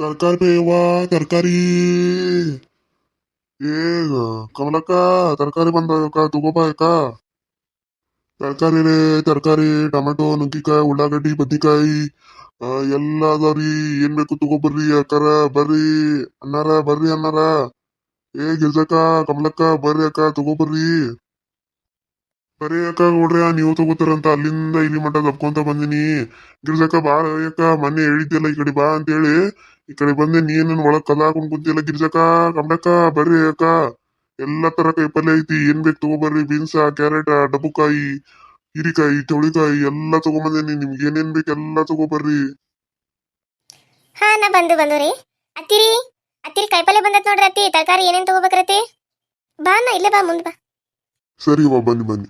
ತರಕಾರಿ ಬೇವಾ, ತರಕಾರಿ. ಏ ಕಮಲಕ್ಕ, ತರಕಾರಿ ಬಂದಕ್ಕ ತಗೋಬಾ ಅಕ್ಕ ತರಕಾರಿ ರೇ ತರಕಾರಿ ಟೊಮೆಟೊ, ನುಗ್ಗಿಕಾಯಿ, ಉಳ್ಳಾಗಡ್ಡಿ, ಬದ್ನಿಕಾಯಿ ಎಲ್ಲ ಅದಾವ್ರಿ ಏನ್ ಬೇಕು ತಗೋಬರ್ರಿ ಅಕ್ಕಾರ, ಬರ್ರಿ. ಅನ್ನಾರ ಬರ್ರಿ ಅನ್ನಾರ. ಏ, ಗಿರ್ಜಕ್ಕ, ಕಮಲಕ್ಕ, ಬರ್ರಿ ಅಕ್ಕ, ತಗೋಬರ್ರಿ. ಬರ್ರಿ ಅಕ್ಕ, ನೋಡ್ರಿ, ನೀವು ತಗೋತಾರಂತ ಅಲ್ಲಿಂದ ಇಲ್ಲಿ ಮಟ್ಟ ದಬ್ಕೊಂತ ಬಂದಿನಿ. ಗಿರ್ಜಕ್ಕ ಬಾ ಅಕ್ಕ, ಮೊನ್ನೆ ಹೇಳಿದ್ದೆಲ್ಲ ಈ ಕಡೆ ಬಾ ಅಂತೇಳಿ. ಈ ಕಡೆ ಬಂದೆ ನೀನ್ ಒಳಗ್ ಕಲಾಕೊಂಡ್ ಕುಂತಿಲ್ಲ ಗಿರ್ಜಕ್ಕ ಕಮಲಕ್ಕ ಬರ್ರಿ ಅಕ್ಕ. ಎಲ್ಲಾ ತರ ಕಾಯಿಪಲ್ಲೆ ಐತಿ ಏನ್ ಬೇಕು ತಗೋಬರ್ರಿ ಬೀನ್ಸ ಕ್ಯಾರೆಟ್ ಡಬ್ಬುಕಾಯಿ ಹೀರಿಕಾಯಿ ಚೌಳಿಕಾಯಿ ಎಲ್ಲಾ ತಗೊಂಬಂದೇನಿ ನಿಮ್ಗೆ ಏನೇನ್ ಬೇಕು ಎಲ್ಲಾ ತಗೋಬರ್ರಿ. ಹಾ ನಾ ಬಂದು ಬಂದು ರೀ. ಅತ್ತಿರಿ ಅತ್ತಿರಿ ಕಾಯಿಪಲ್ಲೆ ಬಂದತ್ ನೋಡ್ರಿ ಅತ್ತಿ ತರಕಾರಿ ಏನೇನ್ ತಗೋಬೇಕ್ರತಿ ಬಾ ನಾ ಇಲ್ಲೇ ಬಾ ಮುಂದ್ ಬಾ. ಸರಿ ವಾ ಬನ್ನಿ ಬನ್ನಿ.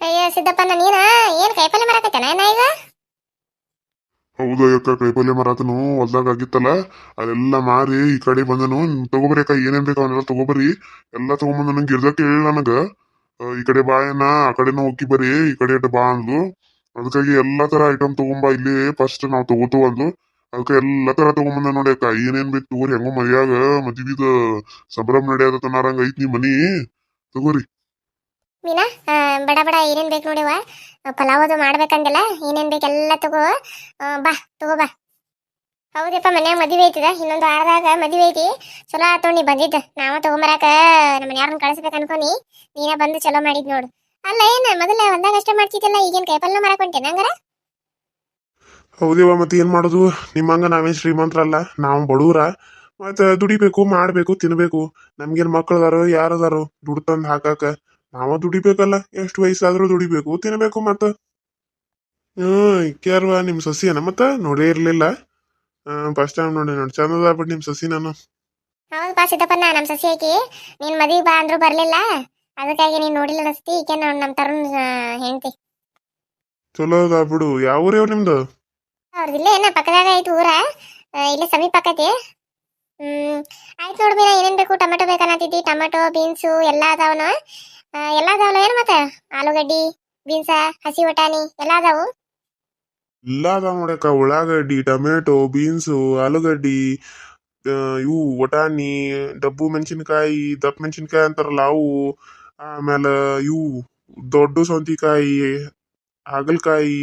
ಅಯ್ಯ ಸಿದ್ದಪ್ಪನ ನೀನಾ? ಏನ್ ಕಾಯಿಪಲ್ಲೆ ಮರಾಕತ್ತೇನ ನಾ ಈಗ? ಹೌದು ಅಕ್ಕ ಕಾಯಿಪಲ್ಲೆ ಮಾರಾತನು ಹೊಲ್ದಾಗ ಆಗಿತ್ತಲ್ಲ, ಅದೆಲ್ಲ ಮಾರಿ ಈ ಕಡೆ ಬಂದನು ತಗೋಬರಿ ಅಕ್ಕ, ಏನೇನ್ ಬೇಕು ಅವನ್ನೆಲ್ಲ ತಗೋಬರಿ, ಎಲ್ಲ ತಗೊಂಬಂದ ನಂಗೆ ಗಿರ್ಜಕ್ಕೆ ಹೇಳ ನನಗ. ಈ ಕಡೆ ಬಾಯನ ಆ ಕಡೆನೂ ಹೋಗಿ ಬರ್ರಿ ಈ ಕಡೆ ಬಾ ಅಂದ್ಲು. ಅದಕ್ಕಾಗಿ ಎಲ್ಲಾ ತರ ಐಟಮ್ ತಗೊಂಬಾ, ಇಲ್ಲಿ ಫಸ್ಟ್ ನಾವ್ ತಗೋತೀವ ಅಂದ್ಲು. ಅದಕ್ಕೆ ಎಲ್ಲಾ ತರ ತಗೊಂಬಂದ ನೋಡಿ ಅಕ್ಕ, ಏನೇನ್ ಬೇಕು ತಗೋರಿ ಹೆಂಗೋ ಮನ್ಯಾಗ ಮದ್ವಿದ ಸಂಭ್ರಮ ನಡೆಯದ ನಾರಂಗ ಐತಿ ಮನಿ. ತಗೋರಿ. ಮೀನಾ ಬಡ ಬಡ, ಏನೇನ್ ಬೇಕು ನೋಡಿವ ಪಲಾವ್ ಅದು ಮಾಡ್ಬೇಕಂದಿಲ್ಲ, ಏನೇನು ಬೇಕೆಲ್ಲ ತಗೋ. ಬಾ ತಗೋ ಬಾ. ಹೌದಪ್ಪ, ಮನ್ಯಾಗ ಮದುವೆ ಐತಿದ, ಇನ್ನೊಂದು ವಾರದಾಗ ಮದುವೆ ಐತಿ. ಚಲೋ ಆತು ನೀ ಬಂದಿದ್ದ. ನಾವ ತಗೊಂಬರಾಕ ನಮ್ಮ ಯಾರನ್ನ ಕಳಿಸ್ಬೇಕು ಅನ್ಕೊನಿ. ನೀನ ಬಂದು ಚಲೋ ಮಾಡಿದ್ ನೋಡು. ಅಲ್ಲ, ಏನ, ಮೊದಲ ಒಂದಾಗ ಅಷ್ಟೇ ಮಾಡ್ತಿದ್ದಲ್ಲ, ಈಗೇನ್ ಕೈ ಮಾಡಕ್ ಹೊಂಟೇನ ಹಂಗಾರ? ಹೌದೇವ ಮತ್ತೆ ಏನ್ ಮಾಡೋದು? ನಿಮ್ಮಂಗ ನಾವೇನ್ ಶ್ರೀಮಂತರಲ್ಲ, ನಾವು ಬಡೂರ. ಮತ್ತೆ ದುಡಿಬೇಕು, ಮಾಡ್ಬೇಕು, ತಿನ್ಬೇಕು. ನಮ್ಗೇನ್ ಮಕ್ಳದಾರು, ಯಾರದಾರು ದುಡ್ಡು ತಂದು ಹಾಕಾಕ ನಾವ ದುಡಿಬೇಕಲ್ಲ ಎಷ್ಟು ವಯಸ್ಸಾದ್ರೂ ದುಡಿಬೇಕು. ತಿನ್ಬೇಕು ಮತ್ತ. ಹ್ಮ್ ಇಕ್ಯಾರ್ವ ನಿಮ್ ಸಸಿಯನ ಮತ್ತ? ನೋಡೇ ಇರ್ಲಿಲ್ಲ. ಫಸ್ಟ್ ಟೈಮ್ ನೋಡಿ ನೋಡಿ. ಚಂದದ ಬಿಡ್ ನಿಮ್ ಸಸಿ ನಾನು ಹೌದು ಪಾ ಸಿದ್ದಪ್ಪನ ನಮ್ಮ ಸಸಿ ಆಕಿ ನೀನ್ ಮದುವೆ ಬಾ ಅಂದ್ರೂ ಬರ್ಲಿಲ್ಲ. ಅದಕ್ಕಾಗಿ ನೀನು ನೋಡಿಲ್ಲ ಅನಿಸ್ತಿ ಈಕೆ ನೋಡ್ ನಮ್ಮ ತರುಣ್ ಹೆಂಡತಿ. ಚಲೋ ಅದ ಬಿಡು. ಯಾವ ಊರೇ ನಿಮ್ದು? ಅವ್ರದ್ದು ಇಲ್ಲೇ ಏನ ಪಕ್ಕದಾಗ ಐತಿ ಊರ. ಇಲ್ಲೇ ಸಮೀಪ ಆಕತಿ ಹ್ಮ್ ಆಯ್ತು ನೋಡು ಮೀನಾ ಏನೇನ್ ಬೇಕು ಟೊಮೆಟೊ ಬೇಕನ್ನತ್ತಿದ್ದಿ ಟೊಮೆಟೊ ಬೀನ್ಸು ಎಲ್ಲ ಅದಾವನು. ಎಲ್ಲಾ ಅದಾವಲ್ಲ ಏನು ಮತ್ತೆ? ಆಲೂಗಡ್ಡಿ, ಬೀನ್ಸ, ಹಸಿ ವಟಾಣಿ ಎಲ್ಲ ಅದಾವು? ಎಲ್ಲ ಅದಾವ ನೋಡಕ್ಕ. ಉಳ್ಳಾಗಡ್ಡಿ, ಟೊಮೆಟೊ, ಬೀನ್ಸು, ಆಲೂಗಡ್ಡಿ ಇವು ಬಟಾಣಿ ಡಬ್ಬು ಮೆಣಸಿನ್ಕಾಯಿ, ದಪ್ಪ ಮೆಣಸಿನ್ಕಾಯಿ ಅಂತಾರಲ್ಲ ಅವು, ಆಮೇಲೆ ಇವು ದೊಡ್ಡ ಸೌಂತಿಕಾಯಿ, ಹಾಗಲಕಾಯಿ,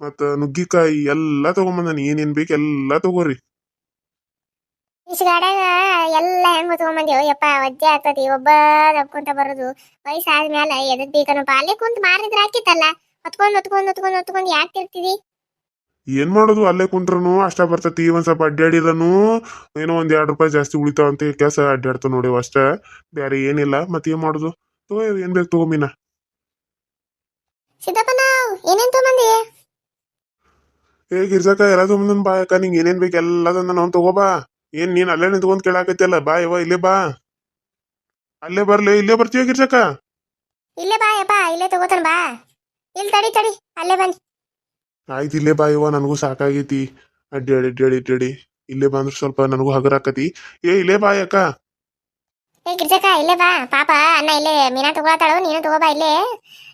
ಮತ್ತು ನುಗ್ಗಿಕಾಯಿ ಎಲ್ಲ ತೊಗೊಂಬಂದಾನೆ. ಏನೇನು ಬೇಕು ಎಲ್ಲ ತಗೋರಿ. ಇಷ್ಟು ಗಾಡ್ಯಾಗ ಎಲ್ಲ ಹೆಂಗ್ ತಗೊಂಬಂದೇವು ಯಪ್ಪ ಒಜ್ಜೆ ಆಗ್ತತಿ ಒಬ್ಬ ನಪ್ಕೊಂತ ಬರೋದು. ವಯಸ್ಸಾದ್ಮೇಲೆ ಎದಕ್ ಬೇಕನಪ್ಪ ಅಲ್ಲೇ ಕುಂತ ಮಾರಿದ್ರೆ ಹಾಕಿತ್ತಲ್ಲ ಹೊತ್ಕೊಂಡ್ ಹೊತ್ಕೊಂಡ್ ಹೊತ್ಕೊಂಡ್ ಹೊತ್ಕೊಂಡ್ ಯಾಕೆ ತಿರ್ತಿದಿ? ಏನ್ ಮಾಡೋದು? ಅಲ್ಲೇ ಕುಂತ್ರನು ಅಷ್ಟ ಬರ್ತತಿ. ಒಂದ್ ಸ್ವಲ್ಪ ಅಡ್ಡಾಡಿದನು ಏನೋ ಒಂದ್ ಎರಡ್ ರೂಪಾಯಿ ಜಾಸ್ತಿ ಉಳಿತಾವ ಅಂತ ಕೆಲಸ ಅಡ್ಡಾಡ್ತಾವ ನೋಡಿ ಅಷ್ಟ. ಬ್ಯಾರೆ ಏನಿಲ್ಲ. ಮತ್ ಏನ್ ಮಾಡೋದು? ತಗೋ ಏನ್ ಬೇಕು ತಗೊಂಬಿನ ಏನೇನ್ ತಗೊಂಬಂದಿ? ಏ ಗಿರ್ಜಾಕ ಎಲ್ಲ ಅಕ್ಕ. ನಿಂಗೆ ಏನೇನ್ ಬೇಕು ಎಲ್ಲ ತಂದ ನಾವು ತಗೋಬಾ ಏನ್ ನೀನ್ ಅಲ್ಲೇ ನಿಂತ್ಕೊಂಡ್ ಕೇಳಾಕತ್ತಿಯಲ್ಲ? ಬಾ ಯವ್ವ ಇಲ್ಲೇ ಬಾ. ಅಲ್ಲೇ ಬರ್ಲಿ ಇಲ್ಲೇ ಬರ್ತೀಯ ಗಿರ್ಜಕ್ಕ? ಇಲ್ಲೇ ಬಾ ಯಪ್ಪ ಇಲ್ಲೇ ತಗೋತಾನ ಬಾ. ಇಲ್ಲಿ ತಡಿ ತಡಿ ಅಲ್ಲೇ ಬನ್ನಿ. ಆಯ್ತು ಇಲ್ಲೇ ಬಾ ಯವ್ವ ನನಗೂ ಸಾಕಾಗೈತಿ. ಅಡ್ಡಾಡಿ ಅಡ್ಡಾಡಿ ಅಡ್ಡಾಡಿ ಇಲ್ಲೇ ಬಂದ್ರ ಸ್ವಲ್ಪ ನನಗೂ ಹಗರಾಕತಿ ಏ ಇಲ್ಲೇ ಬಾ ಅಕ್ಕ. ಏ ಗಿರ್ಜಕ್ಕ ಇಲ್ಲೇ ಬಾ. ಪಾಪ ಅಣ್ಣ ಇಲ್ಲೇ ಮೀನಾ ತಗೋತಾಳು ನೀನು ತಗೋಬಾ ಇಲ್ಲೇ.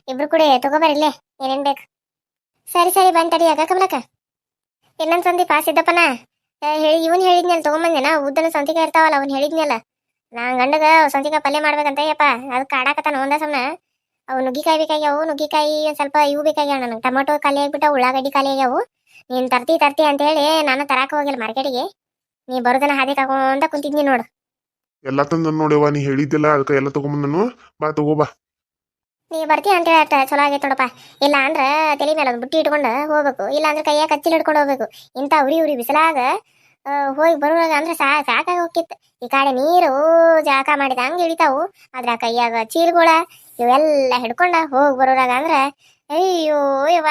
ಇಬ್ರು ಕೂಡಿ ತಗೋಬಾರ ಇಲ್ಲೇ ಏನೇನ್ ಬೇಕು. ಸರಿ ಸರಿ ಬಂದ್ ತಡಿ ಅಕ್ಕ ಕಮಲಕ್ಕ. ಇನ್ನೊಂದ್ ಸಂದೀಪ ಸಿದ್ದಪ್ಪನ. ಏ, ಹೇಳಿ, ಇವನ್ ಹೇಳಿದ್ನಲ್ಲ ತಗೊಂಬಂದೇನ ಉದ್ದನ ಸಂತಿಕ ಇರ್ತಾವಲ್ಲ, ಅವ್ನ್ ಹೇಳಿದ್ನಲ್ಲ. ನಾ ಗಂಡಗ ಸಂತಿಕ ಪಲ್ಯ ಮಾಡ್ಬೇಕಂತ, ಯಪ್ಪ. ಅದ್ ಕಾಡಾಕತ್ತಾನ ಒಂದ ಸಮ ಅವು ನುಗ್ಗಿಕಾಯಿ ಬೇಕಾಗ್ಯಾವು, ನುಗ್ಗಿಕಾಯಿ ಒಂದ್ ಸ್ವಲ್ಪ ಇವು ಬೇಕಾಗ್ಯಾವ ನನಗೆ. ಟೊಮೆಟೊ ಖಾಲಿ ಆಗ್ಬಿಟ್ಟ ಉಳ್ಳಾಗಡ್ಡಿ ಖಾಲಿ ಆಗ್ಯಾವು. ನೀನ್ ತರ್ತಿ ತರ್ತಿ ಅಂತ ಹೇಳಿ ನಾನು ತರಾಕ ಹೋಗಿಲ್ಲ ಮಾರ್ಕೆಟ್ಗೆ. ನೀ ಬರೋದನ್ನ ಹಾದಿ ಕಾಕೊಂತ ಕುಂತಿದ್ನಿ ನೋಡು. ಎಲ್ಲ ತಂದ ನೋಡ್ಯವ್ವ ನೀ ಹೇಳಿದ್ದಿಲ್ಲ ಅದಕ್ಕೆ ಎಲ್ಲ ತಗೊಂಬಂದನು. ಬಾ ತಗೋಬಾ ನೀ ಬರ್ತೀಯ ಅಂತ ಹೇಳಿ ಚಲೋ ಆಗೈತೆ ನೋಡಪ್ಪ. ಇಲ್ಲ ಅಂದ್ರೆ ತಲೆ ಮೇಲೆ ಒಂದು ಬುಟ್ಟಿ ಇಟ್ಕೊಂಡು ಹೋಗ್ಬೇಕು. ಇಲ್ಲ ಅಂದ್ರೆ ಕೈಯಾಗ ಕಚ್ಚಿಲ್ ಹಿಡ್ಕೊಂಡು ಹೋಗ್ಬೇಕು. ಇಂಥ ಉರಿ ಉರಿ ಬಿಸಿಲಾಗ ಹೋಗಿ ಬರುವಾಗ ಅಂದ್ರೆ ಸಾ, ಸಾಕಾಗಿ ಹೋಗಿತ್ತು ಈ ಕಡೆ ನೀರು ಜಾಕ ಮಾಡಿದ, ಹಂಗೆ ಇಳಿತಾವು. ಆದ್ರೆ ಆ ಕೈಯಾಗ ಚೀಲ್ಗಳ ಇವೆಲ್ಲ ಹಿಡ್ಕೊಂಡ ಹೋಗಿ ಬರೋರಾಗ ಅಂದ್ರೆ, ಅಯ್ಯೋ ಇವ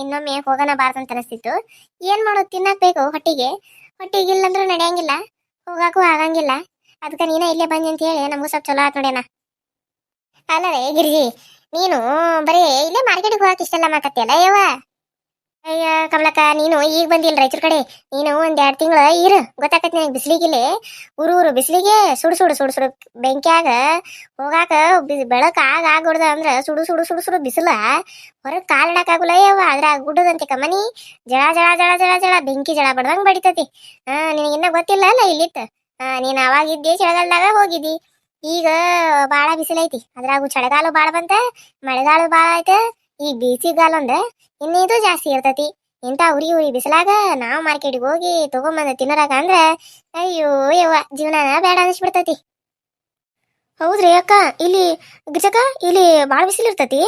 ಇನ್ನೊಮ್ಮೆ ಹೋಗೋಣ ಅಂತ ಅನಿಸ್ತಿತ್ತು. ಏನು ಮಾಡೋದು ತಿನ್ನಕ್ಕೆ ಬೇಕು ಹೊಟ್ಟಿಗೆ. ಹೊಟ್ಟಿಗೆ ಇಲ್ಲಂದ್ರೂ ನಡೆಯಂಗಿಲ್ಲ. ಹೋಗಾಕು ಆಗಂಗಿಲ್ಲ. ಅದಕ್ಕೆ ನೀನ ಇಲ್ಲೇ ಬಂದಿ ಅಂತ ಹೇಳಿ, ನಮಗೂ ಸ್ವಲ್ಪ ಚಲೋ ಆಯ್ತು ನೋಡ್ಯಾನ ಅಲ್ಲರೇ ಗಿರಿಜಿ ನೀನು ಬರೀ ಇಲ್ಲೇ ಮಾರ್ಕೆಟ್ಗೆ ಹೋಗಕ್ಕೆ ಇಷ್ಟೆಲ್ಲ ಮಾತಾಡ್ತೀಯಲ್ಲ ಯವ್ವ? ಅಯ್ಯ ಕಮಲಕ್ಕ, ನೀನು ಈಗ ಬಂದಿಲ್ಲ ರಾಯಚೂರ್ ಕಡೆ. ನೀನು ಒಂದ್ ಎರಡು ತಿಂಗಳ ಇರು. ಗೊತ್ತಾಕತ್ ನಿನಗೆ ಬಿಸಿಲಿಗಿಲ್ಲಿ. ಊರು ಊರು ಬಿಸಿಲಿಗೆ ಸುಡು ಸುಡು ಸುಡು ಸುಡು ಬೆಂಕಿಯಾಗ ಹೋಗಾಕ ಬೆಳಕ ಆಗ ಆಗ್ಬಿಡ್ದ ಅಂದ್ರ ಸುಡು ಸುಡು ಸುಡು ಸುಡು ಬಿಸಿಲ. ಹೊರಗೆ ಕಾಲಿಡಕ್ ಆಗುಲ್ಲ ಯವ್ವ. ಅದ್ರಾಗ ಗುಡ್ಡದಂತೆ ಕಮನಿ. ಜಳ ಜಳ ಜಳ ಜಳ ಜಳ ಬೆಂಕಿ ಜಳ ಬಡ್ದಂಗ್ ಬಡಿತತಿ. ಹಾ, ನಿನಗಿನ್ನ ಗೊತ್ತಿಲ್ಲ ಅಲ್ಲ ಇಲ್ಲಿತ್ತ? ಹಾ, ನೀನ್ ಅವಾಗ ಇದ್ದಿ ಚಳಿಗಾಲದಾಗ ಹೋಗಿದ್ದಿ. ಈಗ ಬಾಳ ಬಿಸಿಲೈತಿ ಅದ್ರಾಗು ಚಳಿಗಾಲ ಬಾಳ ಬಂತ, ಮಳೆಗಾಲ ಬಾಳ ಐತೆ ಈ ಬೇಸಿಗೆಗಾಲ ಅಂದ್ರೆ ಇನ್ನಿದು ಜಾಸ್ತಿ ಇರ್ತತಿ. ಇಂಥ ಉರಿ ಉರಿ ಬಿಸಿಲಾಗ ನಾವು ಮಾರ್ಕೆಟಿಗೆ ಹೋಗಿ ತಗೊಂಬಂದ ತಿನ್ನರಾಗ ಅಂದ್ರ ಅಯ್ಯೋ ಯವ್ವ, ಜೀವನನ ಬೇಡ ಅನಿಸ್ಬಿಡ್ತತಿ. ಹೌದ್ರಿ ಅಕ್ಕ, ಇಲ್ಲಿ ಗಿಜಕ ಇಲ್ಲಿ ಭಾಳ ಬಿಸಿಲು ಇರ್ತತಿ.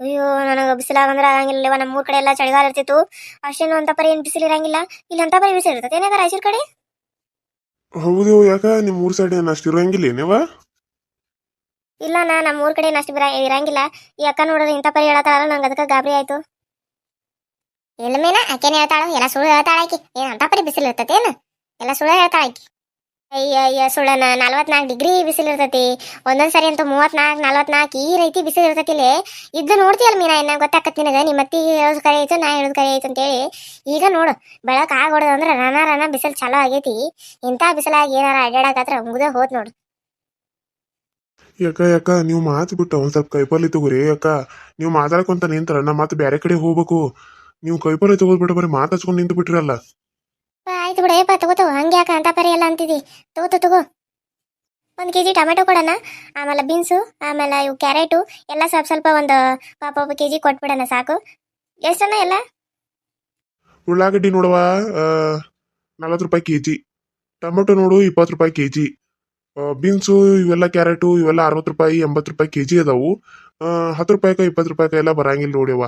ಅಯ್ಯೋ, ನನಗೆ ಬಿಸಿಲಾಗ ಅಂದ್ರೆ ಆಗಂಗಿಲ್ಲ ನಮ್ಮ ಊರ ಕಡೆ ಎಲ್ಲ ಚಳಿಗಾಲ ಇರ್ತಿತ್ತು. ಅಷ್ಟೇನು ಅಂತ ಪರಿ ಏನು ಬಿಸಿಲು ಇರಂಗಿಲ್ಲ. ಇಲ್ಲಿ ಅಂತ ಪರಿ ಬಿಸಿಲು ಇರ್ತತಿ ಏನಾಗ ರಾಯಚೂರು ಕಡೆ? ಹೌದು ಯಾಕ ನಿಮ್ಮ ಊರ್ ಸೈಡ್ ಏನು ಅಷ್ಟು ಇರೋಂಗಿಲ್ಲ ಇಲ್ಲ ನಾ ನಮ್ಮ ಊರ್ ಕಡೆ ಅಷ್ಟು ಇರಂಗಿಲ್ಲ. ಈ ಅಕ್ಕ ನೋಡ್ರಿ ಇಂಥ ಪರಿ ಹೇಳತ್ತಾಳ ನಂಗೆ ಅದಕ್ಕೆ ಗಾಬರಿ ಆಯ್ತು. ಇಲ್ಲ ಮೇನ ಆಕೆನೇ ಹೇಳ್ತಾಳ? ಎಲ್ಲ ಸುಳ್ಳು ಹೇಳ್ತಾಳ ಆಕಿ. ಏನ್ ಅಂತ ಪರಿ ಬಿಸಿಲು ಇರ್ತತಿ ಏನು? ಎಲ್ಲ ಸುಳ್ಳು ಹೇಳ್ತಾಳ ಆಕಿ. ಅಯ್ಯ ಅಯ್ಯ ಸುಳ್ಳನ ನಲ್ವತ್ನಾಲ್ಕು ಡಿಗ್ರಿ ಬಿಸಿಲು ಇರ್ತತಿ. ಒಂದೊಂದ್ ಸರಿ ಅಂತೂ ಮೂವತ್ನಾಲ್ಕು ನಲ್ವತ್ನಾಲ್ಕು ಈ ರೀತಿ ಬಿಸಿಲು ಇರ್ತತಿ ಇಲ್ಲಿ ಇದ್ದು ನೋಡ್ತೀಯಲ್ಲ ಮೀನಾ, ಇನ್ನ ಗೊತ್ತಾಕತ್ತಿ ನಿನಗ? ನಿಮ್ಮ ಅತ್ತಿ ಹೇಳೋದು ಕರೆ ಆಯ್ತು, ನಾ ಹೇಳೋದು ಕರೆ ಆಯ್ತು ಅಂತೇಳಿ. ಈಗ ನೋಡು, ಬೆಳಕ್ ಆಗೋಡ್ದು ಅಂದ್ರೆ ರಣ ರನ ಬಿಸಿಲು ಚಲೋ ಆಗೈತಿ. ಇಂಥ ಬಿಸಿಲಾಗಿ ಏನಾರ ಅಡ್ಡಾಡಕತ್ರ ಮುಗ್ದೆ ಹೋದ್ ನೋಡು. ಯಾಕ ಯಾಕ ನೀವು ಮಾತು ಬಿಟ್ಟು ಒಂದು ಸ್ವಲ್ಪ ಕೈಪಲ್ಲಿ ತಗೋರಿ ಯಾಕ ನೀವು ಮಾತಾಡ್ಕೊಂತ ನಿಂತರ ನಾ ಮತ್ತೆ ಬೇರೆ ಕಡೆ ಹೋಗ್ಬೇಕು. ನೀವು ಕೈಪಲ್ಲಿ ತಗೋದ್ಬಿಟ್ಟು ಬರೀ ಮಾತಾಡ್ಸ್ಕೊಂಡು ನಿಂತು ಬಿಟ್ರಲ್ಲ. ಆಯ್ತು ಬಿಡು ಏಪ ತಗೋ ತಗೋ. ಹಂಗೆ ಯಾಕೆ ಅಂತ ಪರಿ ಎಲ್ಲ ಅಂತಿದ್ದಿ ತಗೋ ತಗೋ, ತಗೋ. ಒಂದು ಕೆ ಜಿ ಟೊಮೆಟೊ ಕೊಡೋಣ ಆಮೇಲೆ ಬೀನ್ಸು ಆಮೇಲೆ ಇವು ಕ್ಯಾರೆಟು ಎಲ್ಲ ಸ್ವಲ್ಪ ಸ್ವಲ್ಪ ಒಂದು ಪಾಪ ಒಬ್ಬ ಕೆ ಜಿ ಕೊಟ್ಬಿಡೋಣ ಸಾಕು. ಎಷ್ಟಣ್ಣ ಎಲ್ಲ? ಉಳ್ಳಾಗಡ್ಡಿ ನೋಡುವ ನಲ್ವತ್ತು ರೂಪಾಯಿ ಕೆ ಜಿ ಟೊಮೆಟೊ ನೋಡು ಇಪ್ಪತ್ತು ರೂಪಾಯಿ ಕೆ ಜಿ ಬೀನ್ಸು ಇವೆಲ್ಲ ಕ್ಯಾರೆಟು, ಇವೆಲ್ಲ ಅರವತ್ತು ರೂಪಾಯಿ, ಎಂಬತ್ತು ರೂಪಾಯಿ ಕೆ ಜಿ ಅದಾವು ಹತ್ತು ರೂಪಾಯಿಕ ಇಪ್ಪತ್ತು ರೂಪಾಯಿಕ ಎಲ್ಲ ಬರಂಗಿಲ್ಲ ನೋಡ್ಯವ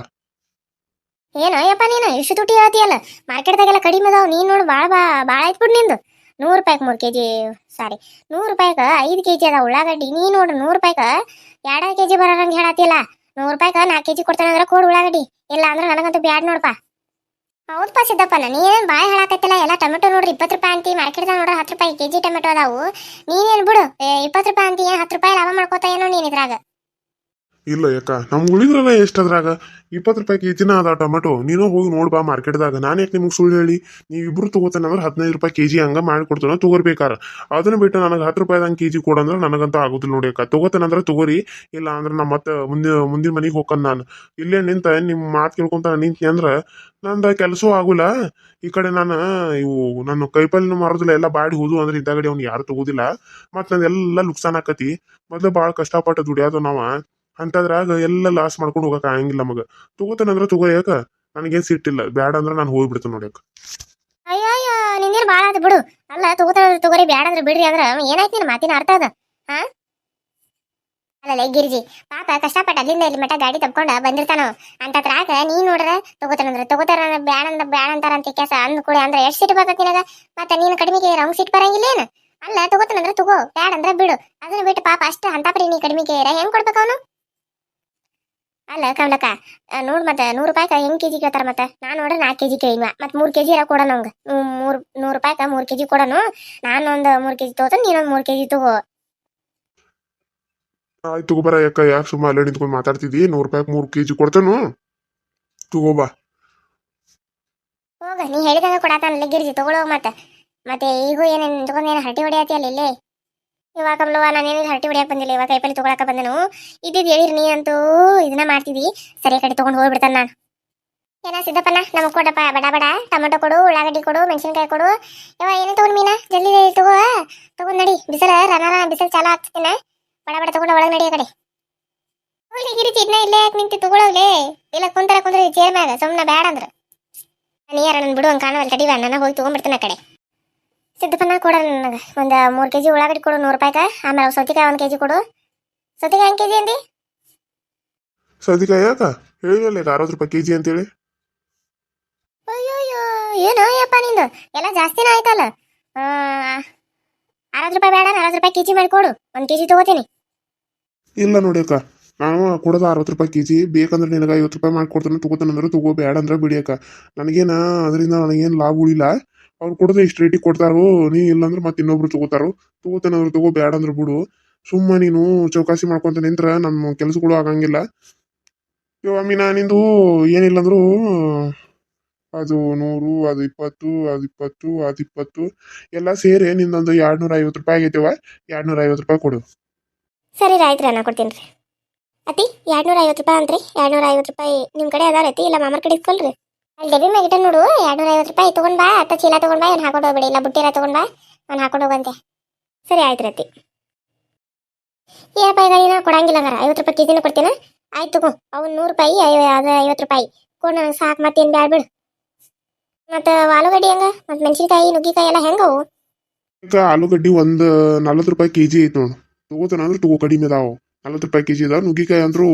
ಏನೋ ಯಪ್ಪ ನೀನು, ಇಷ್ಟು ತುಟಿ ಹೇಳ್ತೀಯಲ್ಲ? ಮಾರ್ಕೆಟ್ದಾಗೆಲ್ಲ ಕಡಿಮೆ ಅದಾವ, ನೀನು ನೋಡು ಭಾಳ ಬಾ ಭಾಳ ಆಯ್ತು ಬಿಡು ನಿಂದು. ನೂರು ರೂಪಾಯಿಗೆ ಮೂರು ಕೆ ಜಿ ಸಾರಿ, ನೂರು ರೂಪಾಯಿಗೆ ಐದು ಕೆ ಜಿ ಅದಾವ ಉಳ್ಳಾಗಡ್ಡಿ. ನೀ ನೋಡು, ನೂರು ರೂಪಾಯಿಗೆ ಎರಡು ಕೆ ಜಿ ಬರೋರಂಗೆ ಹೇಳತ್ತಿಲ್ಲ ನೂರು ರೂಪಾಯಿಗೆ ನಾಲ್ಕು ಕೆ ಜಿ ಕೊಡ್ತಾನೆ ಅಂದ್ರೆ ಕೊಡು ಉಳ್ಳಾಗಡ್ಡಿ. ಇಲ್ಲ ಅಂದ್ರೆ ನನಗಂತೂ ಬ್ಯಾಡ್ ನೋಡಪ್ಪ. ಹೌದಪ್ಪ ಸಿದ್ದಪ್ಪ ನೀನೇನು ಬಾಯಿ ಹಾಳಾಕತ್ತಿಲ್ಲ? ಎಲ್ಲ ಟೊಮೆಟೊ ನೋಡ್ರಿ, ಇಪ್ಪತ್ತು ರೂಪಾಯಿ ಅಂತಿ ಮಾರ್ಕೆಟ್ದಾಗ ನೋಡ್ರಿ ಹತ್ತು ರೂಪಾಯಿ ಕೆಜಿ ಟೊಮೆಟೊ ಅದಾವು. ನೀನೇನು ಬಿಡು ಇಪ್ಪತ್ತು ರೂಪಾಯಿ ಅಂತಿ ಹತ್ತು ರೂಪಾಯಿ ಲಾಭ ಮಾಡ್ಕೋತಾ ಏನೋ ನೀನು ಇದ್ರಾಗ. ಇಲ್ಲ ಯಾಕ ಉಳಿದ್ರಲ್ಲ ಎಷ್ಟದ್ರಾಗ ಇಪ್ಪತ್ತು ರೂಪಾಯಿ ಕೆ ಜಿನ ಅದ ಟೊಮೆಟೊ, ನೀನು ಹೋಗಿ ನೋಡ್ಬಾ ಮಾರ್ಕೆಟ್ದಾಗ. ನಾನು ಯಾಕೆ ನಿಮ್ಗೆ ಸುಳ್ಳು ಹೇಳಿ? ನೀವಿಬ್ರು ತಗೋತಾನೆ ಅಂದ್ರೆ ಹದಿನೈದು ರೂಪಾಯಿ ಕೆ ಜಿ ಹಂಗ ಮಾಡಿಕೊಡ್ತಾನೆ ತಗೋರ್ಬೇಕಾರ. ಅದನ್ನು ಬಿಟ್ಟು ನನಗೆ ಹತ್ತು ರೂಪಾಯಿದಂಗೆ ಕೆ ಜಿ ಕೊಡಂದ್ರೆ ನನಗಂತೂ ಆಗೋದಿಲ್ಲ ನೋಡಿ ಅಕ್ಕ. ತಗೋತಾನಂದ್ರೆ ತಗೋರಿ, ಇಲ್ಲ ಅಂದ್ರೆ ನಾ ಮತ್ತೆ ಮುಂದಿನ ಮುಂದಿನ ಮನೆಗೆ ಹೋಗ್ಕನ್ ನಾನು. ಇಲ್ಲೇ ನಿಂತ ನಿಮ್ಮ ಮಾತು ಕೇಳ್ಕೊಂತ ನಿಂತಿ ಅಂದ್ರೆ ನಂದು ಕೆಲಸವೂ ಆಗುಲ್ಲ. ಈ ಕಡೆ ನಾನು, ಇವು ನನ್ನ ಕೈಪಲ್ಲಿನ ಮಾರೋದಿಲ್ಲ, ಎಲ್ಲ ಬಾಡಿ ಹೋದು ಅಂದ್ರೆ ಇದ್ದಾಗಡೆ ಅವ್ನು ಯಾರು ತಗೋದಿಲ್ಲ. ಮತ್ತು ಎಲ್ಲ ನುಕ್ಸಾನ್ ಆಕತಿ. ಮೊದಲು ಭಾಳ ಕಷ್ಟಪಟ್ಟು ದುಡಿಯೋದು ನಾವ. ಅಂತದ್ರಾಗ ಎಲ್ಲ ಲಾಸ್ ಮಾಡ್ಕೊಂಡು ಹೋಗಕ್ ಆಗಂಗಿಲ್ಲ ನಮಗ. ತಗೋತಾನಂದ್ರ ತಗೋ ಯಾಕ? ನನಗೇನ್ ಸಿಟ್ಟಿಲ್ಲ ಬ್ಯಾಡ ಅಂದ್ರೆ ನಾನು ಹೋಗ್ಬಿಡ್ತೇನೆ ನೋಡಿ ಅಯ್ಯೋ ಅಯ್ಯೋ ನಿಂದೇನು ಭಾಳ ಆತು ಬಿಡು. ಅಲ್ಲ ತಗೋತಾರ ತಗೋರಿ, ಬ್ಯಾಡ ಅಂದ್ರೆ ಬಿಡ್ರಿ ಅಂದ್ರೆ ಏನಾಯ್ತು ನಿನ್ನ ಮಾತಿನ ಅರ್ಥ ಅದ? ಹಾ ಅಲ್ಲಲ್ಲ ಗಿರಿಜಿ, ಪಾಪ ಕಷ್ಟಪಟ್ಟು ಅಲ್ಲಿಂದ ಇಲ್ಲಿ ಮಟ್ಟ ಗಾಡಿ ತಪ್ಕೊಂಡ ಬಂದಿರ್ತಾನ? ಅಂತ ತ್ರಾಕ ನೀ ನೋಡ್ರ ತಗೋತಾನಂದ್ರ ತಗೋತಾರ ಬ್ಯಾಡ ಅಂದ ಬ್ಯಾಡ ಅಂತಾರ ಅಂತ ಕೆಲಸ ಅಂದ್ ಕೂಡ ಅಂದ್ರೆ ಎಷ್ಟು ಸಿಟ್ ಬರ್ತೈತಿ ನಿನಗ? ಮತ್ತೆ ನೀನು ಕಡಿಮೆಗೆ ಸಿಟ್ ಬರಂಗಿಲ್ಲ ಏನು? ಅಲ್ಲ, ತಗೋತಾನಂದ್ರ ತಗೋ, ಬ್ಯಾಡ ಅಂದ್ರೆ ಬಿಡು. ಅದನ್ನ ಬಿಟ್ಟು ಪಾಪ ಅಷ್ಟ ಅಂತಪರಿ ನೀ ಕಡಿಮೆಗೆ ಹೆಂಗ್ ಕೊಡ್ಬೇಕು ಅವನು? ಅಲ್ಲ ಕಮಲಕ್ಕ ನೋಡ್ ಮತ್ತೆ ನೂರು ರೂಪಾಯಿಗೆ ಹೆಂಗ್ ಕೆಜಿ ಕೇಳ್ತಾರ ಮತ್ತೆ? ನಾನು ನೋಡ್ರಿ ನಾಲ್ಕು ಕೆಜಿ ಕೇಳಿದ್ವ ಮತ್ತೆ ಮೂರು ಕೆಜಿ ಇರ ಕೊಡೋಣ ನಂಗೆ ಮೂರು ನೂರು ರೂಪಾಯಿಗೆ ಮೂರು ಕೆಜಿ ಕೊಡೋನು. ನಾನೊಂದು ಮೂರು ಕೆಜಿ ತಗೋತಾನೆ ನೀನೊಂದು ಮೂರು ಕೆಜಿ ತಗೋ. ಆಯ್ತು ಅಕ್ಕ ಯಾಕ ಯಾಕೆ ಸುಮ್ಮ ಅಲ್ಲೇ ನಿಂತ್ಕೊಂಡು ಮಾತಾಡ್ತಿದ್ದಿ ನೂರು ರೂಪಾಯಿ ಮೂರು ಕೆಜಿ ಕೊಡ್ತಾನು. ತಗೋಬಾ ಹೋಗ ನೀ ಹೇಳಿದಂಗ ಕೊಡತಾನಲ್ಲ ಗಿರ್ಜಿ ತಗೊಳೋ ಮತ್ತೆ. ಮತ್ತೆ ಈಗ ಏನೇನು ತಗೊಂಡು ಏನು ಹರಟಿ ಹೊಡಿಯತಿ ಅಲ್ಲಿ ಇಲ್ಲೇ? ಇವಾಗ ಕಮಲವ್ವ ನಾನು ಏನಿಗೆ ಹರಟಿ ಹೊಡಿಯಕ್ಕೆ ಬಂದಿಲ್ಲ. ಇವಾಗ ಕೈಪಲ್ಲಿ ತಗೊಳಕ ಬಂದನು. ಇದ್ದಿದ್ದು ಹೇಳಿರಿ ನೀ ಅಂತೂ ಇದನ್ನ ಮಾಡ್ತಿದ್ದಿ. ಸರಿ ಕಡೆ ತೊಗೊಂಡು ಹೋಗ್ಬಿಡ್ತಾನ ನಾನು. ಏನ ಸಿದ್ದಪ್ಪನ ನಮಗೆ ಕೊಡಪ್ಪ. ಬಡ ಬಡ. ಟೊಮೆಟೊ ಕೊಡು, ಉಳ್ಳಾಗಡ್ಡಿ ಕೊಡು, ಮೆಣಸಿನ್ಕಾಯಿ ಕೊಡು. ಇವ ಏನೇ ತೊಗೊಂಡು ಮೀನಾ? ಜಲ್ದಿ ತಗೋ. ತಗೊಂಡ್ ನಡಿ. ಬಿಸಿಲ, ರನ ಬಿಸಿಲು ಚಾಲ ಆಗ್ತಿನ ಬಡ ಬಡ, ತಗೊಂಡು ಒಳಗೆ ನಡಿ ಕಡೆ. ಹೋಗ್ಲಿ ಗಿರಿಜಿ ಇದನ್ನ ಇಲ್ಲೇ ಯಾಕೆ ನಿಂತಿ ತಗೊಳವ್ಲೆ ಇಲ್ಲ, ಕುಂತರ ಕುಂದ್ರೆ ಚೇರ್ ಮ್ಯಾಗ. ಸುಮ್ಮನೆ ಬೇಡ ಅಂದ್ರೆ. ನೀರ ನನ್ನ ಬಿಡು, ಹಂಗೆ ಕಾಣವಲ್ಲ ತಡಿವ ನಾನು ಹೋಗಿ ತೊಗೊಂಡ್ಬಿಡ್ತೀನಿ ಆ ಕಡೆ. ಸಿದ್ದಪ್ಪನ ಕೊಡ ನನಗೆ. ಒಂದು ಮೂರು ಕೆ ಜಿ ಉಳ್ಳಾಗಡ್ಡಿ ಕೊಡು ನೂರು ರೂಪಾಯಿಗೆ ಆಮೇಲೆ ಸೌತೆಕಾಯಿ ಒಂದು ಕೆ ಜಿ ಕೊಡು. ಸೌತೆಕಾಯಿ ಹೆಂಗೆ ಕೆ ಜಿ ಅಂದಿ? ಸೌತೆಕಾಯಿ ಯಾಕ? ಹೇಳಿಲ್ಲ ಈಗ ಅರವತ್ತು ರೂಪಾಯಿ ಕೆ ಜಿ ಅಂತೇಳಿ. ಅಯ್ಯೋಯ್ಯೋ ಏನು ಅಯ್ಯಪ್ಪ ನಿಂದು? ಎಲ್ಲ ಜಾಸ್ತಿನೇ ಆಯ್ತಲ್ಲ. ಅರವತ್ತು ರೂಪಾಯಿ ಬೇಡ ನಲವತ್ತು ರೂಪಾಯಿ ಕೆ ಜಿ ಮಾಡಿ ಕೊಡು. ಒಂದು ಕೆ ಜಿ ತೊಗೋತೀನಿ. ಇಲ್ಲ ನೋಡಿ ಅಕ್ಕ. ನಾನು ಕೊಡೋದು ಅರವತ್ತು ರೂಪಾಯಿ ಕೆ ಜಿ ಬೇಕಂದ್ರೆ ನಿನಗೆ ಐವತ್ತು ರೂಪಾಯಿ ಮಾಡ್ಕೊಡ್ತಾನೆ ತೊಗೋತಾನಂದ್ರೆ ತಗೋ ಬೇಡ ಅಂದ್ರೆ ಬಿಡಿ ಅಕ್ಕ. ನನಗೇನು ಅದರಿಂದ ನನಗೇನು ಲಾಭ ಉಳಿಲ್ಲ. ಅವ್ರು ಕೊಡದೆ ಇಷ್ಟು ರೇಟಿಗೆ ಕೊಡ್ತಾರೋ, ನೀ ಇಲ್ಲಾಂದ್ರೆ ಮತ್ತೆ ಇನ್ನೊಬ್ರು ತಗೋತಾರೋ. ತಗೋತಾನಂದ್ರೆ ತಗೋ ಬೇಡ ಅಂದ್ರೆ ಬಿಡು. ಸುಮ್ಮ ನೀನು ಚೌಕಾಸಿ ಮಾಡ್ಕೊಂತ ನಿಂತ್ರ ನಮ್ಮ ಕೆಲಸಗಳು ಆಗಂಗಿಲ್ಲ. ಇವ ಮೀನಾ ನಿಂದು ಏನಿಲ್ಲಂದ್ರು, ಅದು ನೂರು, ಅದು ಇಪ್ಪತ್ತು ಅದು ಇಪ್ಪತ್ತು ಅದು ಇಪ್ಪತ್ತು, ಎಲ್ಲ ಸೇರಿ ನಿಂದೊಂದು ಎರಡ್ನೂರ ಐವತ್ತು ರೂಪಾಯಿ ಆಗೈತೆವ. ಎರಡ್ನೂರ ಐವತ್ತು ರೂಪಾಯಿ ಕೊಡು. ಸರಿ ರೀ, ಆಯ್ತು ಕೊಡ್ತೀನಿ ರೀ. ಅತಿ ಎರಡ್ನೂರ ಐವತ್ತು ರೂಪಾಯಿ ಅಂತ್ರಿ. ಎರಡ್ನೂರ ಐವತ್ತು ರೂಪಾಯಿ ನಿಮ್ಮ ಕಡೆ ಅದಾರ ಐತಿ ಇಲ್ಲ ಮಾಮರ ಕಡೆ ಇಸ್ಕೊಳ್ರಿ ಅಲ್ಲಿ ಡಬ್ಬಿ ಮ್ಯಾಗ ನೋಡು ಎರಡ್ನೂರ ಐವತ್ತು ರೂಪಾಯಿ ತೊಗೊಂಡ್ ಬಾ, ಅತ್ತ ಚೀಲ ತೊಗೊಂಡ್ ಬಾ ಏನು ಹಾಕೊಂಡು ಹೋಗ್ಬೇಡಿ, ಇಲ್ಲ ಬುಟ್ಟಿರ ತೊಗೊಂಡ್ ಬಾ ನಾನು ಹಾಕೊಂಡು ಹೋಗಂತೆ. ಸರಿ ಆಯ್ತು ರತಿ. ಏನಪ್ಪ ಈಗ ನೀನು ಕೊಡಂಗಿಲ್ಲ ಅಂದ್ರೆ ಐವತ್ತು ರೂಪಾಯಿ ಕೆಜಿನ ಕೊಡ್ತೀನ? ಆಯ್ತು ತಗೋ, ಅವ್ನು ನೂರು ರೂಪಾಯಿ ಅದು ಐವತ್ತು ರೂಪಾಯಿ. ಕೊಡು ನನಗೆ ಸಾಕು, ಮತ್ತೇನು ಬ್ಯಾಡ ಬಿಡು. ಮತ್ತು ಆಲೂಗಡ್ಡೆ ಹೆಂಗ? ಮತ್ತು ಮೆಣಸಿನ್ಕಾಯಿ, ನುಗ್ಗಿಕಾಯಿ ಎಲ್ಲ ಹೆಂಗವು ಈಗ ಆಲೂಗಡ್ಡಿ ಒಂದು, ನಲ್ವತ್ತು ರೂಪಾಯಿ ಕೆ ಜಿ ಐತೆ ನೋಡು. ತಗೋತಾನ ಅಂದ್ರೆ ತಗೋ, ಕಡಿಮೆ ಅದಾವು. ನಲ್ವತ್ತು ರೂಪಾಯಿ ಕೆ ಜಿ ಅದಾವ, ನುಗ್ಗಿಕಾಯಿ ಅಂದ್ರೂ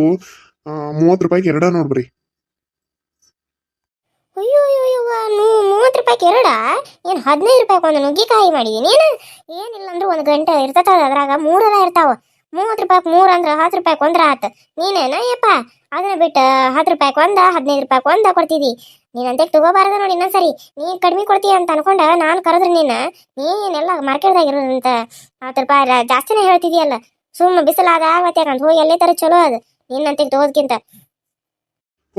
ಮೂವತ್ತು ರೂಪಾಯಿಗೆ ಎರಡ ನೋಡ್ಬ್ರಿ ಅಯ್ಯೋ ಅಯ್ಯೋ ಅಯ್ಯೋ ನೂ, ಮೂವತ್ತು ರೂಪಾಯಿ ಎರಡ? ಏನು ಹದಿನೈದು ರೂಪಾಯಿ ಒಂದು ನುಗ್ಗಿಕಾಯಿ ಮಾಡಿದೀನಿ ಏನು ಏನಿಲ್ಲ ಅಂದ್ರೆ ಒಂದು ಗಂಟೆ ಇರ್ತದ ಅದ್ರಾಗ. ಮೂರರ ಇರ್ತಾವ. ಮೂವತ್ತು ರೂಪಾಯಿಗೆ ಮೂರು ಅಂದ್ರೆ ಹತ್ತು ರೂಪಾಯಿಗೆ ಒಂದ್ರ ಆತು. ನೀನೇನ? ಯಪ್ಪ ಅದನ್ನ ಬಿಟ್ಟು ಹತ್ತು ರೂಪಾಯಿಗೆ ಒಂದ, ಹದಿನೈದು ರೂಪಾಯಿಗೆ ಒಂದ ಕೊಡ್ತಿದ್ದಿ ನೀನಂತೆ ತಗೋಬಾರ್ದ ನೋಡಿ ಇನ್ನೊಂದ್ಸರಿ. ನೀ ಕಡಿಮೆ ಕೊಡ್ತೀಯ ಅಂತ ಅನ್ಕೊಂಡ ನಾನು ಕರೆದ್ರೆ ನೀನು ನೀನೆಲ್ಲ ಮಾರ್ಕೆಟ್ದಾಗ ಇರೋದಂತ ಹತ್ತು ರೂಪಾಯಿ ಜಾಸ್ತಿನೇ ಹೇಳ್ತಿದ್ಯಲ್ಲ. ಸುಮ್ಮ ಬಿಸಿಲಾದ ಆಗತ್ತೆ ಅಂತ ಹೋಗಿ ಎಲ್ಲೇ ತರ ಚಲೋ ಅದು. ನಿನ್ನಂತೆ ತಗೋದ್ಕಿಂತ.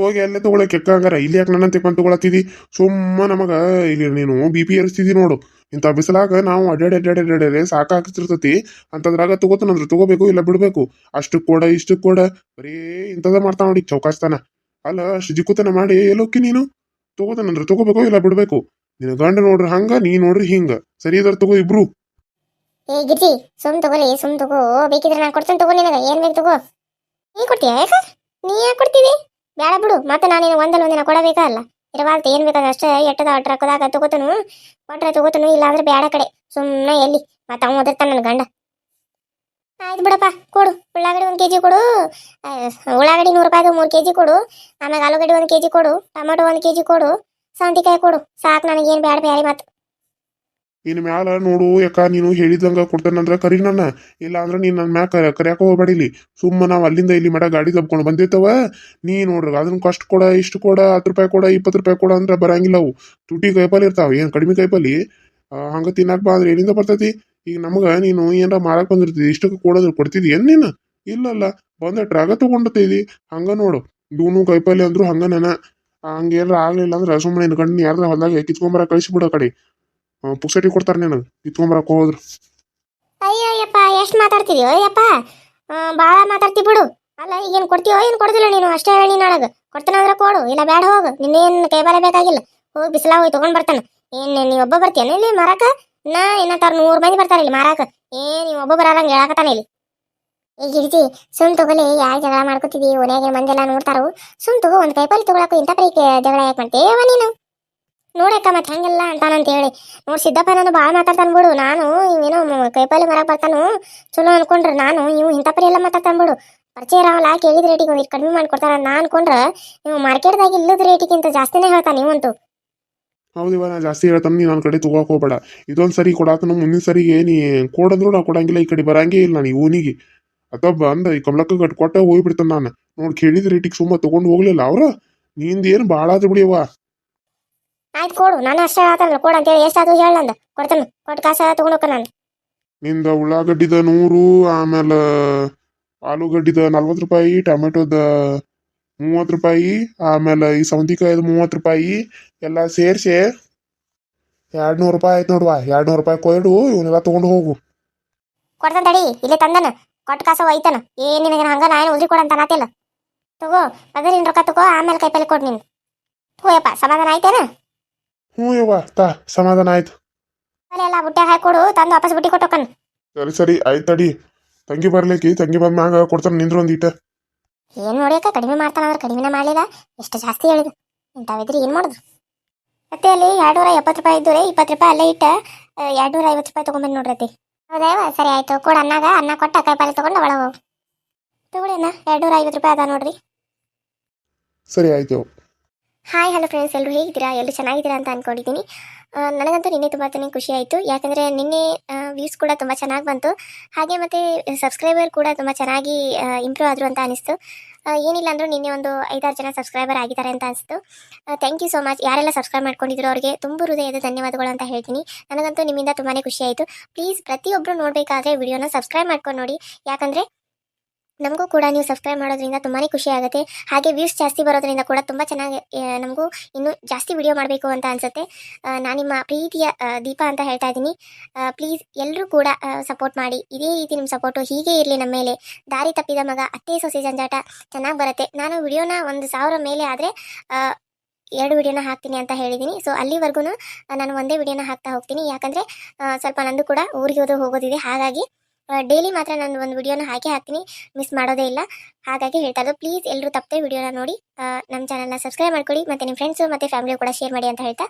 ಹೋಗಿ ಅಲ್ಲೇ ತಗೊಳಕ್ಕೆ. ಎಕ್ಕಂಗಾರ ಇಲ್ಲಿ ಯಾಕೆ ನನ್ನ ತಿಕ್ಕೊಂಡು ತಗೊಳತ್ತಿದಿ? ಸುಮ್ಮ ನಮಗ ಇಲ್ಲಿ ನೀನು ಬಿ ಪಿ ಏರಿಸ್ತಿದಿ ನೋಡು. ಇಂಥ ಬಿಸಿಲಾಗ ನಾವು ಅಡ್ಡಾಡಿ ಅಡ್ಡಾಡಿ ಅಡ್ಡಾಡಿ ಸಾಕಾಗ್ತಿರ್ತತಿ. ಅಂತದ್ರಾಗ ತಗೋತಾನಂದ್ರೆ ತಗೋಬೇಕು ಇಲ್ಲ ಬಿಡಬೇಕು. ಅಷ್ಟು ಕೂಡ ಇಷ್ಟು ಕೂಡ. ಬರೀ ಇಂಥದ ಮಾಡ್ತಾ ನೋಡಿ ಚೌಕಾಸ್ತಾನ. ಅಲ್ಲ, ಅಷ್ಟು ಜಿಕ್ಕುತನ ಮಾಡಿ ಎಲ್ಲೋಕಿ ನೀನು? ತಗೋತಾನಂದ್ರೆ ತಗೋಬೇಕು ಇಲ್ಲ ಬಿಡಬೇಕು? ನಿನ್ನ ಗಂಡ ನೋಡ್ರಿ ಹಂಗ, ನೀ ನೋಡ್ರಿ ಹಿಂಗ. ಸರಿ ಇದ್ರ ತಗೋ ಇಬ್ರು. ಏ, ಗಿರ್ಜಿ, ಸುಮ್ ತಗೋಲಿ ಸುಮ್ ತಗೋ. ಬೇಕಿದ್ರೆ ನಾನು ಕೊಡ್ತೇನೆ ತಗೋ ನಿನಗ. ಏನ್ ಬೇಕು ತಗೋ. ನೀ ಕೊಡ್ತೀಯ ನೀ ಯಾಕೆ ಕೊಡ್ತೀವಿ? ಬೇಡ ಬಿಡು, ಮತ್ತೆ ನಾನು ನಿನಗೆ ಒಂದಲ್ಲ ಒಂದಿನ ಕೊಡಬೇಕಲ್ಲ ಇರವಾಲ್ತ ಏನು ಬೇಕಾದ್ರೆ ಅಷ್ಟೇ ಎಟ್ಟದ ಅಟ್ರ ಹಾಕೋದಾಗ ತಗೋತನು. ಕೊಟ್ರೆ ತಗೋತನು, ಇಲ್ಲಾಂದ್ರೆ ಬೇಡ ಕಡೆ. ಸುಮ್ಮನೆ ಎಲ್ಲಿ? ಮತ್ತೆ ಅವ್ನು ನನ್ನ ಗಂಡ. ಆಯ್ತು ಬಿಡಪ್ಪ, ಕೊಡು. ಉಳ್ಳಾಗಡ್ಡಿ ಒಂದು ಕೆ ಜಿ ಕೊಡು ಉಳ್ಳಾಗಡ್ಡಿ ನೂರು ರೂಪಾಯಿದು ಮೂರು ಕೆ ಜಿ ಕೊಡು. ಆಮೇಲೆ ಆಲೂಗಡ್ಡೆ ಒಂದು ಕೆ ಜಿ ಕೊಡು. ಟೊಮೊಟೊ ಒಂದು ಕೆ ಜಿ ಕೊಡು. ಸೌಂತಿಕಾಯಿ ಕೊಡು. ಸಾಕು, ನನಗೇನು ಬೇಡ, ಬೇರೆ ಮತ್ತೆ ಇನ್ ಮ್ಯಾಲ ನೋಡು, ಯಾಕ ನೀನು ಹೇಳಿದಂಗ ಕೊಡ್ತಾನಂದ್ರ ಕರಿ ನನ್ನ. ಇಲ್ಲ ಅಂದ್ರ ನೀನ್ ನನ್ನ ಮ್ಯಾಗ ಕರಿಯಾಕ ಹೋಗ್ಬೇಡಿಲಿ ಸುಮ್ಮ ನಾವು ಅಲ್ಲಿಂದ ಇಲ್ಲಿ ಮಡ ಗಾಡಿ ತಬ್ಕೊಂಡು ಬಂದಿರ್ತವ. ನೀ ನೋಡ್ರಿ ಅದನ್ನ ಕಷ್ಟ ಕೊಡ, ಇಷ್ಟು ಕೊಡ, ಹತ್ತು ರೂಪಾಯಿ ಕೊಡ, ಇಪ್ಪತ್ತು ರೂಪಾಯಿ ಕೊಡ ಅಂದ್ರ ಬರಂಗಿಲ್ಲ ಅವು. ತುಟಿ ಕೈಪಲ್ಲಿ ಇರ್ತಾವ, ಏನು ಕಡಿಮೆ ಕೈಪಲ್ಲಿ ಹಂಗ ತಿನ್ನಾಕ ಬಾ ಅಂದ್ರೆ ಎಲ್ಲಿಂದ ಬರ್ತೈತಿ? ಈಗ ನಮಗ ನೀನು ಏನಾರ ಮಾರಕ್ ಬಂದಿರ್ತೀವಿ ಇಷ್ಟಕ್ಕೆ ಕೊಡೋದ್ರ ಕೊಡ್ತಿದಿ ಏನು ನೀನು? ಇಲ್ಲಲ್ಲ, ಬಂದ ಟ್ರಾಗ ತಗೊಂಡತೈದಿ. ಹಂಗ ನೋಡು ಇವನು ಕೈಪಲ್ಲಿ ಅಂದ್ರು ಹಂಗ ನನ. ಹಂಗೇನಾರ ಆಗ್ಲಿಲ್ಲ ಅಂದ್ರೆ ಸುಮ್ಮನೆ ನಿನ್ ಗಂಡ ಯಾರ್ದ ಹೊಲ್ದಾಗ ಕಿತ್ಕೊಂಬರ ಬಿಡೋ ಕಡೆ. ಪುಕ್ಸಟಿ ಕೊಡ್ತಾರ ನೀನು. ಕಿತ್ಕೊಂಬರಕ್ ಹೋದ್ರು. ಅಯ್ಯಯ್ಯಪ್ಪ, ಎಷ್ಟು ಮಾತಾಡ್ತಿದ್ಯೋ ಯಪ್ಪ ಭಾಳ ಮಾತಾಡ್ತಿ ಬಿಡು. ಅಲ್ಲ, ಈಗೇನು ಕೊಡ್ತೀಯೋ, ಏನು ಕೊಡ್ತಿಲ್ಲ ನೀನು. ಅಷ್ಟೇ ಹೇಳಿ ನಾಳಗ ಕೊಡ್ತಾನ ಅಂದ್ರೆ ಕೊಡು. ಇಲ್ಲ ಬೇಡ ಹೋಗು. ನಿನ್ನೇನು ಕೈ ಬಾಲ ಬೇಕಾಗಿಲ್ಲ. ಹೋಗಿ ಬಿಸಿಲ ಹೋಗಿ ತಗೊಂಡ್ ಬರ್ತಾನೆ. ಏನು, ನೀ ಒಬ್ಬ ಬರ್ತೀಯನ ಇಲ್ಲಿ? ಮಾರಾಕ? ನಾ ಇನ್ನ ತರ ನೂರು ಮಂದಿ ಬರ್ತಾರೆ ಇಲ್ಲಿ, ಮಾರಾಕ. ಏನ್ ನೀವು ಒಬ್ಬ ಬರಂಗೆ ಹೇಳಕತ್ತಾನೆ ಇಲ್ಲಿ. ಈಗ ಹಿಡಿತಿ ಸುಮ್ ತಗೊಲಿ ಯಾಕೆ ಜಗಳ ಮಾಡ್ಕೊತಿದಿ? ಓನ್ಯಾಗ ಮಂದೆಲ್ಲ ನೋಡ್ತಾರು. ಸುಮ್ ತಗೋ, ಒಂದು ಕೈಪಲ್ಲಿ ತಗೊಳಕು. ಇಂಥ ಪ್ರೀ ಜಗಳ ಯಾಕೆ ಮಾಡ್ತೇವ ನೀನು. ನೋಡಕ್ಕ ಮತ್ತೆ ಹಂಗೆಲ್ಲ ಅಂತಾನಂತ ಹೇಳಿ ನೋಡ್ ಸಿದ್ದಪ್ಪ ನಾನು ಭಾಳ ಮಾತಾಡ್ತಾನ ಬಿಡು. ನಾನು ಇವೇನೋ ಕೈಪಾಲಿ ಮರಕ್ ಬರ್ತಾನು ಚಲೋ ಅನ್ಕೊಂಡ್ರೆ ನಾನು ಇವು ಇಂಥ ಪರಿ ಎಲ್ಲ ಮಾತಾಡ್ತಾನ ಬಿಡು. ಪರಿಚಯ ಇರಾವಲ್ಲ ಕೇಳಿದ ರೇಟಿಗೆ ಒಂದು ಕಡಿಮೆ ಮಾಡ್ಕೊಡ್ತಾರ ನಾ ಅನ್ಕೊಂಡ್ರೆ ನೀವು ಮಾರ್ಕೆಟ್ದಾಗ ಇಲ್ಲದ ರೇಟಿಗಿಂತ ಜಾಸ್ತಿನೇ ಹೇಳ್ತಾನೆ ನೀವಂತೂ. ಹೌದು ಇವಾಗ ನಾನು ಜಾಸ್ತಿ ಹೇಳ್ತಾನೆ ನೀವು ನನ್ನ ಕಡೆ ತಗೋಕ್ ಹೋಗ್ಬೇಡ. ಇದೊಂದು ಸರಿ ಕೊಡಾತನ ಮುಂದಿನ ಸರಿ ನೀ ಕೊಡಂದ್ರು ನಾ ಕೊಡಂಗಿಲ್ಲ, ಈ ಕಡೆ ಬರಂಗೇ ಇಲ್ಲ ನಾನು ಇವನಿಗೆ ಅಥವಾ ಬಂದ, ಈ ಕಮಲಕ್ಕ ಗಟ್ ಕೊಟ್ಟ ಹೋಗ್ಬಿಡ್ತಾನೆ ನಾನು. ನೋಡಿ ಕೇಳಿದ ರೇಟಿಗೆ ಸುಮ್ಮ ತಗೊಂಡು ಹೋಗ್ಲಿಲ್ಲ ಅವ್ರ. ನಿಂದ ಏನು ಭಾಳ ಆದ್ರೆ ಬಿಡಿಯವ್ವ ಆಯ್ತು ಕೊಡು ನಾನು ಅಷ್ಟೇ ಹೇಳ್ತಾನಲ್ಲ ಕೊಡು ಅಂತೇಳಿ ಎಷ್ಟಾದ್ರು ಹೇಳಂದ ಕೊಡ್ತಾನೆ ಕೊಟ್ಟು ಕಾಸ ತಗೊಂಡು ಹೋಗ್ತಾನ ನಾನು. ನಿಂದ ಉಳ್ಳಾಗಡ್ಡಿದ ನೂರು ಆಮೇಲೆ ಆಲೂಗಡ್ಡಿದ ನಲ್ವತ್ತು ರೂಪಾಯಿ ಟೊಮೆಟೊದ ಮೂವತ್ತು ರೂಪಾಯಿ ಆಮೇಲೆ ಈ ಸೌಂತಿಕಾಯ್ದು ಮೂವತ್ತು ರೂಪಾಯಿ ಎಲ್ಲ ಸೇರಿಸಿ. ಎರಡು ನೂರು ರೂಪಾಯಿ ಆಯ್ತು ನೋಡುವ ಎರಡು ನೂರು ರೂಪಾಯಿ ಕೊಯ್ಡು ಇವನ್ನೆಲ್ಲ ತೊಗೊಂಡು ಹೋಗು. ಕೊಡ್ತಾನೆ ತಡಿ ಇಲ್ಲೇ ತಂದನ. ಕೊಟ್ಟು ಕಾಸ ಒಯ್ತಾನ. ಏನು ನಿನಗೆ ಹಂಗ ನಾನು ಉದ್ರಿ ಕೊಡಂತ ನಾತಿಲ್ಲ ತಗೋ ಅದ್ರಿನ ರೊಕ್ಕ ತಗೋ ಆಮೇಲೆ ಕೈಪಲ್ಲಿ ಕೊಡು ನೀನು ತಗೋಯಪ್ಪ ಸಮಾಧಾನ ಆಯ್ತೇನ? ಹ್ಞೂ ಯವ್ವ ತಾ ಸಮಾಧಾನ ಆಯ್ತು. ಎಲ್ಲ ಬುಟ್ಟೆ ಹಾಕಿ ಕೊಡು ತಂದು ವಾಪಸ್ ಬುಟ್ಟಿ ಕೊಟ್ಟೋಕನ್ ಸರಿ ಸರಿ ಆಯ್ತು ತಡಿ. ತಂಗಿ ಬರ್ಲಿಕ್ಕಿ ತಂಗಿ ಬಂದ ಮ್ಯಾಗ ಕೊಡ್ತಾನೆ ನಿಂದ್ರು ಏನು ಏನ್ ನೋಡಿಯಕ ಕಡಿಮೆ ಮಾಡ್ತಾನ ಅಂದ್ರೆ ಕಡಿಮೆನ ಮಾಡಲಿಲ್ಲ. ಎಷ್ಟು ಜಾಸ್ತಿ ಹೇಳಿದ್ರು ಇಂಥವಿದ್ರಿ ಏನ್ ಮಾಡುದು? ಮತ್ತೆ ಅಲ್ಲಿ ಎರಡ್ನೂರ ಎಪ್ಪತ್ತು ರೂಪಾಯಿ ಇದ್ದು ಇಪ್ಪತ್ತು ರೂಪಾಯಿ ಅಲ್ಲೇ ಇಟ್ಟ ಎರಡ್ನೂರ ಐವತ್ತು ರೂಪಾಯಿ ತೊಗೊಂಬಂದು ನೋಡ್ರತಿ ಹೌದೇವ ಸರಿ ಆಯ್ತು ಕೂಡ ಅನ್ನಾಗ ಅನ್ನ ಕೊಟ್ಟ ಕೈಪಾಲೆ ತೊಗೊಂಡು ಒಳಗೆ ಹೋಗು. ತಗೊಳ್ಳಿ ಅಣ್ಣ ಎರಡ್ನೂರ ಐವತ್ತು ರೂಪಾಯಿ ಅದ ನೋಡ್ರಿ. ಸರಿ ಆಯ್ತು ಯವ್ವ. ಹಾಯ್ ಹಲೋ ಫ್ರೆಂಡ್ಸ್ ಎಲ್ಲರೂ ಹೇಗಿದ್ದೀರಾ? ಎಲ್ಲರೂ ಚೆನ್ನಾಗಿದ್ದೀರಾ ಅಂತ ಅಂದ್ಕೊಂಡಿದ್ದೀನಿ ನನಗಂತೂ ನಿನ್ನೆ ತುಂಬ ಖುಷಿ ಆಯಿತು. ಯಾಕಂದರೆ ನಿನ್ನೆ ವ್ಯೂಸ್ ಕೂಡ ತುಂಬ ಚೆನ್ನಾಗಿ ಬಂತು. ಹಾಗೆ ಮತ್ತು ಸಬ್ಸ್ಕ್ರೈಬರ್ ಕೂಡ ತುಂಬ ಚೆನ್ನಾಗಿ ಇಂಪ್ರೂವ್ ಆದರು ಅಂತ ಅನಿಸ್ತು. ಏನಿಲ್ಲ ಅಂದರೂ ನಿನ್ನೆ ಒಂದು ಐದಾರು ಜನ ಸಬ್ಸ್ಕ್ರೈಬರ್ ಆಗಿದ್ದಾರೆ ಅಂತ ಅನಿಸ್ತು. ಥ್ಯಾಂಕ್ ಯು ಸೋ ಮಚ್ ಯಾರೆಲ್ಲ ಸಬ್ಸ್ಕ್ರೈಬ್ ಮಾಡ್ಕೊಂಡಿದ್ರು ಅವರಿಗೆ ತುಂಬ ಹೃದಯದ ಧನ್ಯವಾದಗಳು ಅಂತ ಹೇಳ್ತೀನಿ. ನನಗಂತೂ ನಿಮ್ಮಿಂದ ತುಂಬಾ ಖುಷಿಯಾಯಿತು ಪ್ಲೀಸ್ ಪ್ರತಿಯೊಬ್ಬರು ನೋಡಬೇಕಾದ್ರೆ ವಿಡಿಯೋನ ಸಬ್ಸ್ಕ್ರೈಬ್ ಮಾಡ್ಕೊಂಡು ನೋಡಿ. ಯಾಕಂದರೆ ನಮಗೂ ಕೂಡ ನೀವು ಸಬ್ಸ್ಕ್ರೈಬ್ ಮಾಡೋದ್ರಿಂದ ತುಂಬಾ ಖುಷಿ ಆಗುತ್ತೆ. ಹಾಗೆ ವ್ಯೂಸ್ ಜಾಸ್ತಿ ಬರೋದ್ರಿಂದ ಕೂಡ ತುಂಬ ಚೆನ್ನಾಗಿ ನಮಗೂ ಇನ್ನೂ ಜಾಸ್ತಿ ವಿಡಿಯೋ ಮಾಡಬೇಕು ಅಂತ ಅನ್ಸುತ್ತೆ. ನಾನು ನಿಮ್ಮ ಪ್ರೀತಿಯ ದೀಪ ಅಂತ ಹೇಳ್ತಾ ಇದ್ದೀನಿ. ಪ್ಲೀಸ್ ಎಲ್ಲರೂ ಕೂಡ ಸಪೋರ್ಟ್ ಮಾಡಿ. ಇದೇ ರೀತಿ ನಿಮ್ಮ ಸಪೋರ್ಟು ಹೀಗೆ ಇರಲಿ ನಮ್ಮ ಮೇಲೆ. ದಾರಿ ತಪ್ಪಿದ ಮಗ ಅತ್ತೆ ಸೊಸೆ ಜಂಜಾಟ ಚೆನ್ನಾಗಿ ಬರುತ್ತೆ. ನಾನು ವಿಡಿಯೋನ ಒಂದು ಸಾವಿರ ಮೇಲೆ ಆದರೆ ಎರಡು ವಿಡಿಯೋನ ಹಾಕ್ತೀನಿ ಅಂತ ಹೇಳಿದ್ದೀನಿ. ಸೊ ಅಲ್ಲಿವರೆಗೂ ನಾನು ಒಂದೇ ವಿಡಿಯೋನ ಹಾಕ್ತಾ ಹೋಗ್ತೀನಿ. ಯಾಕಂದರೆ ಸ್ವಲ್ಪ ನಂದು ಕೂಡ ಊರಿಗೆ ಹೋಗೋದಿದೆ. ಹಾಗಾಗಿ ಡೈಲಿ ಮಾತ್ರ ನಾನು ಒಂದು ವಿಡಿಯೋನ ಹಾಕಿ ಹಾಕ್ತೀನಿ. ಮಿಸ್ ಮಾಡೋದೇ ಇಲ್ಲ. ಹಾಗಾಗಿ ಹೇಳ್ತಾ ಇರೋದು ಪ್ಲೀಸ್ ಎಲ್ಲರೂ ತಪ್ಪದೆ ವಿಡಿಯೋನ ನೋಡಿ. ನಮ್ಮ ಚಾನಲ್ನ ಸಬ್ಸ್ಕ್ರೈಬ್ ಮಾಡ್ಕೊಳ್ಳಿ, ಮತ್ತು ನಿಮ್ಮ ಫ್ರೆಂಡ್ಸು ಮತ್ತು ಫ್ಯಾಮಿಲಿ ಕೂಡ ಶೇರ್ ಮಾಡಿ ಅಂತ ಹೇಳ್ತಾ.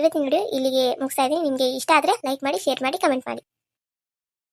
ಇವತ್ತಿನ ವಿಡಿಯೋ ಇಲ್ಲಿಗೆ ಮುಗಿಸ್ತಾ ಇದ್ದೀನಿ. ನಿಮಗೆ ಇಷ್ಟ ಆದರೆ ಲೈಕ್ ಮಾಡಿ ಶೇರ್ ಮಾಡಿ ಕಮೆಂಟ್ ಮಾಡಿ.